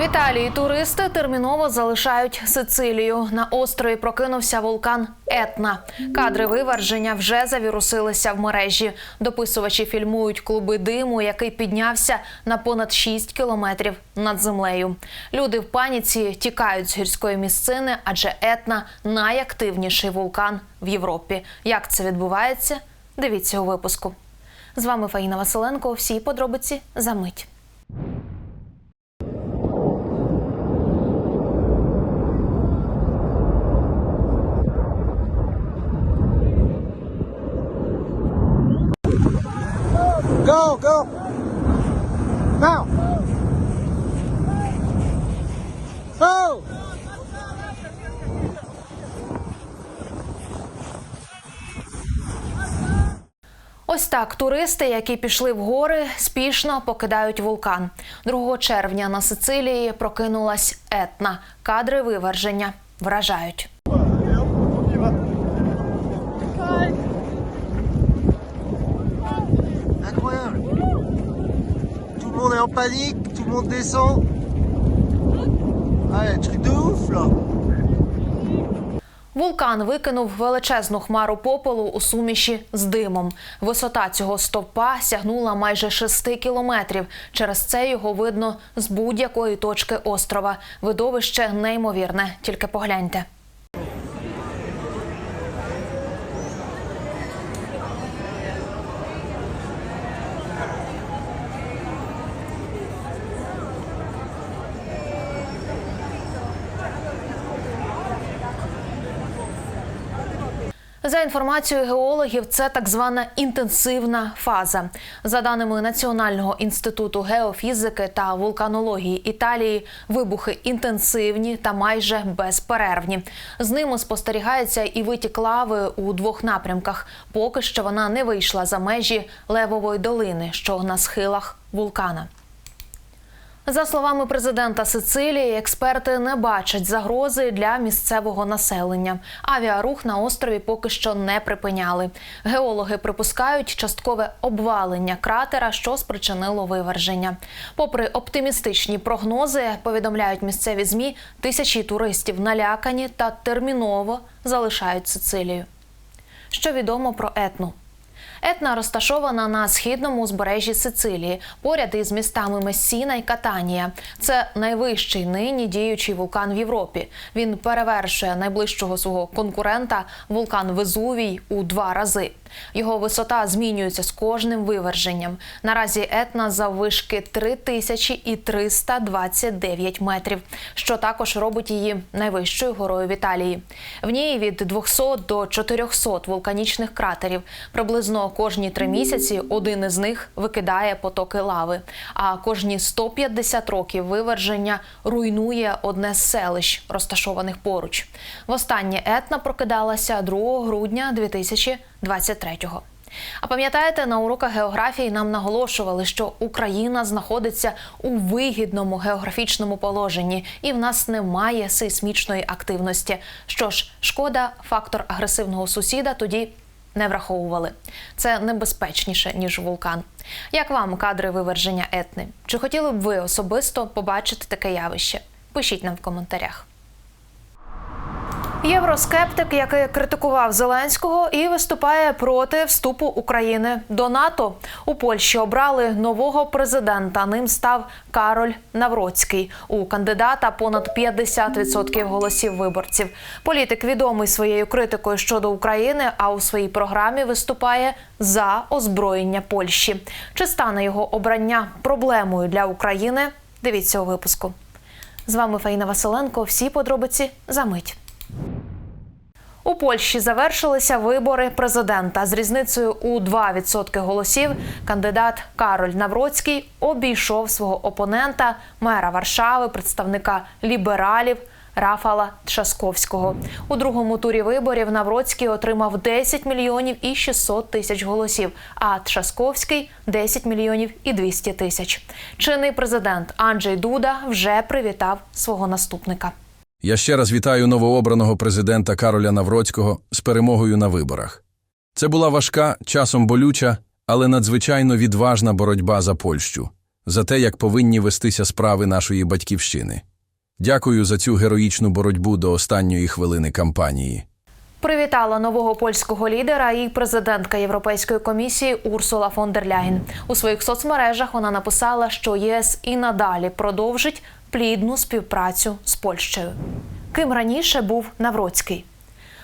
В Італії туристи терміново залишають Сицилію. На острові прокинувся вулкан Етна. Кадри виверження вже завірусилися в мережі. Дописувачі фільмують клуби диму, який піднявся на понад 6 кілометрів над землею. Люди в паніці тікають з гірської місцини, адже Етна найактивніший вулкан в Європі. Як це відбувається? Дивіться у випуску. З вами Фаїна Василенко. Всі подробиці за мить. Go, go. Now. Go. Ось так туристи, які пішли в гори, спішно покидають вулкан. 2 червня на Сицилії прокинулась етна. Кадри виверження вражають. Incroyable. Tout le monde est en panique, tout le monde descend. Ouais, truc de ouf là. Вулкан викинув величезну хмару попелу у суміші з димом. Висота цього стовпа сягнула майже 6 кілометрів. Через це його видно з будь-якої точки острова. Видовище неймовірне. Тільки погляньте. За інформацією геологів, це так звана інтенсивна фаза. За даними Національного інституту геофізики та вулканології Італії, вибухи інтенсивні та майже безперервні. З ними спостерігається і витік лави у двох напрямках. Поки що вона не вийшла за межі Левової долини, що на схилах вулкана. За словами президента Сицилії, експерти не бачать загрози для місцевого населення. Авіарух на острові поки що не припиняли. Геологи припускають часткове обвалення кратера, що спричинило виверження. Попри оптимістичні прогнози, повідомляють місцеві змі, тисячі туристів налякані та терміново залишають Сицилію. Що відомо про етну? Етна розташована на східному узбережжі Сицилії, поряд із містами Месіна і Катанія. Це найвищий нині діючий вулкан в Європі. Він перевершує найближчого свого конкурента вулкан Везувій у два рази. Його висота змінюється з кожним виверженням. Наразі етна заввишки 3329 метрів, що також робить її найвищою горою в Італії. В ній від 200 до 400 вулканічних кратерів. Приблизно кожні три місяці один із них викидає потоки лави. А кожні 150 років виверження руйнує одне з селищ, розташованих поруч. Востаннє етна прокидалася 2 грудня 2023-го. А пам'ятаєте, на уроках географії нам наголошували, що Україна знаходиться у вигідному географічному положенні, і в нас немає сейсмічної активності. Що ж, шкода, фактор агресивного сусіда тоді не враховували. Це небезпечніше ніж вулкан. Як вам кадри виверження етни? Чи хотіли б ви особисто побачити таке явище? Пишіть нам в коментарях. Євроскептик, який критикував Зеленського і виступає проти вступу України до НАТО. У Польщі обрали нового президента. Ним став Кароль Навроцький. У кандидата понад 50% голосів виборців. Політик відомий своєю критикою щодо України, а у своїй програмі виступає за озброєння Польщі. Чи стане його обрання проблемою для України? Дивіться у випуску. З вами Фаїна Василенко. Всі подробиці за мить. У Польщі завершилися вибори президента з різницею у 2% голосів. Кандидат Кароль Навроцький обійшов свого опонента, мера Варшави, представника лібералів Рафала Тшасковського. У другому турі виборів Навроцький отримав 10 мільйонів і 600 тисяч голосів, а Тшасковський 10 мільйонів і 200 тисяч. Чинний президент Анджей Дуда вже привітав свого наступника. Я ще раз вітаю новообраного президента Кароля Навроцького з перемогою на виборах. Це була важка, часом болюча, але надзвичайно відважна боротьба за Польщу. за те, як повинні вестися справи нашої батьківщини. Дякую за цю героїчну боротьбу до останньої хвилини кампанії. Привітала нового польського лідера і президентка Європейської комісії Урсула фон дер Ляєн. У своїх соцмережах вона написала, що ЄС і надалі продовжить плідну співпрацю з Польщею. Ким раніше був Навроцький.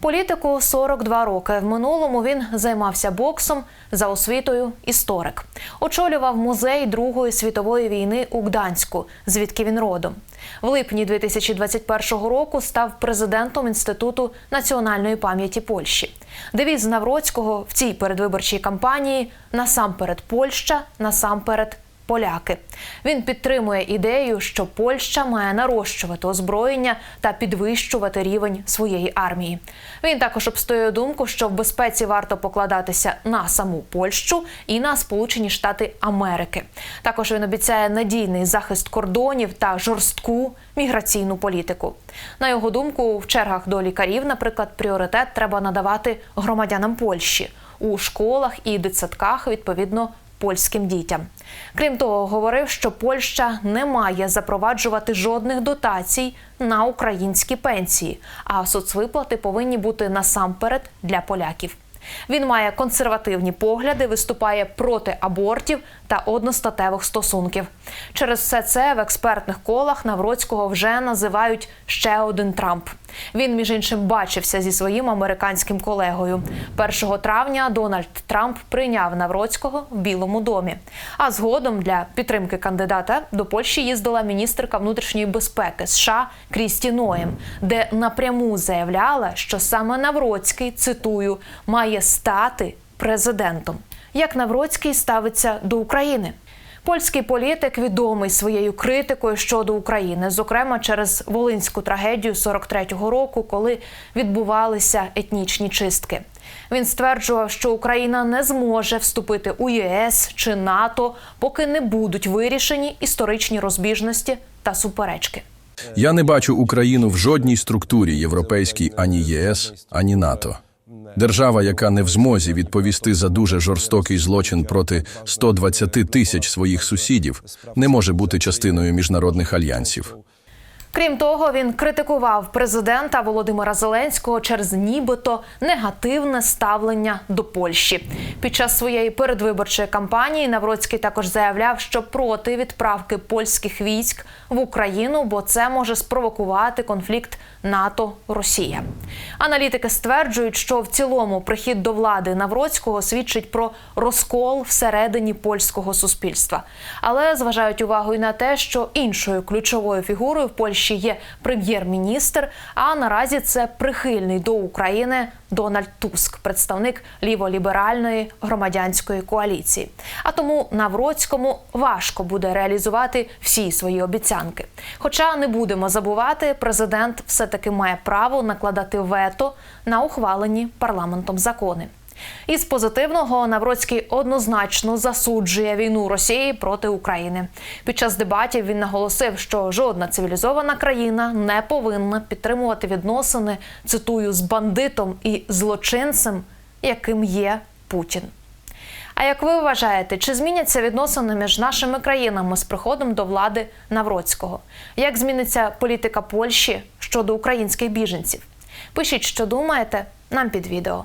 Політику 42 роки. В минулому він займався боксом за освітою історик. Очолював музей Другої світової війни у Гданську, звідки він родом. В липні 2021 року став президентом Інституту національної пам'яті Польщі. Девіз Навроцького в цій передвиборчій кампанії насамперед Польща, насамперед поляки. Він підтримує ідею, що Польща має нарощувати озброєння та підвищувати рівень своєї армії. Він також обстоює думку, що в безпеці варто покладатися на саму Польщу і на Сполучені Штати Америки. Також він обіцяє надійний захист кордонів та жорстку міграційну політику. На його думку, в чергах до лікарів, наприклад, пріоритет треба надавати громадянам Польщі у школах і дитсадках відповідно польським дітям. Крім того, говорив, що Польща не має запроваджувати жодних дотацій на українські пенсії, а соцвиплати повинні бути насамперед для поляків. Він має консервативні погляди, виступає проти абортів та одностатевих стосунків. Через все це в експертних колах Навроцького вже називають ще один Трамп. Він, між іншим, бачився зі своїм американським колегою. 1 травня Дональд Трамп прийняв Навроцького в Білому домі. А згодом для підтримки кандидата до Польщі їздила міністерка внутрішньої безпеки США Крісті Ноєм, де напряму заявляла, що саме Навроцький цитую має стати президентом. Як Навроцький ставиться до України? Польський політик відомий своєю критикою щодо України, зокрема через волинську трагедію 43-го року, коли відбувалися етнічні чистки. Він стверджував, що Україна не зможе вступити у ЄС чи НАТО, поки не будуть вирішені історичні розбіжності та суперечки. Я не бачу Україну в жодній структурі європейській ані ЄС, ані НАТО. Держава, яка не в змозі відповісти за дуже жорстокий злочин проти 120 тисяч своїх сусідів, не може бути частиною міжнародних альянсів. Крім того, він критикував президента Володимира Зеленського через нібито негативне ставлення до Польщі. Під час своєї передвиборчої кампанії Навроцький також заявляв, що проти відправки польських військ в Україну, бо це може спровокувати конфлікт НАТО-Росія. Аналітики стверджують, що в цілому прихід до влади Навроцького свідчить про розкол всередині польського суспільства. Але зважають увагу і на те, що іншою ключовою фігурою в Польщі є прем'єр-міністр. А наразі це прихильний до України Дональд Туск, представник ліволіберальної громадянської коаліції. А тому Навроцькому важко буде реалізувати всі свої обіцянки. Хоча не будемо забувати, президент все-таки має право накладати вето на ухвалені парламентом закони. Із позитивного Навроцький однозначно засуджує війну Росії проти України. Під час дебатів він наголосив, що жодна цивілізована країна не повинна підтримувати відносини, цитую, з бандитом і злочинцем, яким є Путін. А як ви вважаєте, чи зміняться відносини між нашими країнами з приходом до влади Навроцького? Як зміниться політика Польщі щодо українських біженців? Пишіть, що думаєте, нам під відео.